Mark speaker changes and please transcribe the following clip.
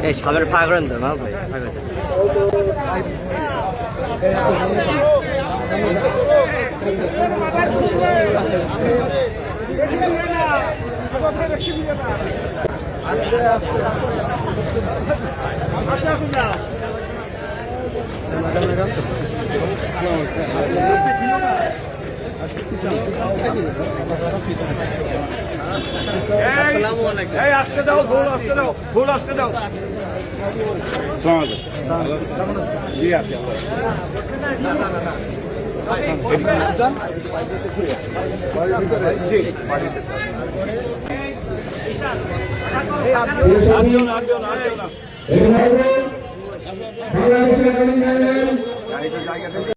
Speaker 1: এই সামনের ফাঁকা করেন তো না ভাই ফাঁকা করেন।
Speaker 2: এই আজকে দাও ফুল আজকে দাও ফুল আজকে দাও জি আছে
Speaker 3: এবং বাংলাদেশের আগামী উন্নয়ন
Speaker 2: গাড়িটা জায়গা থেকে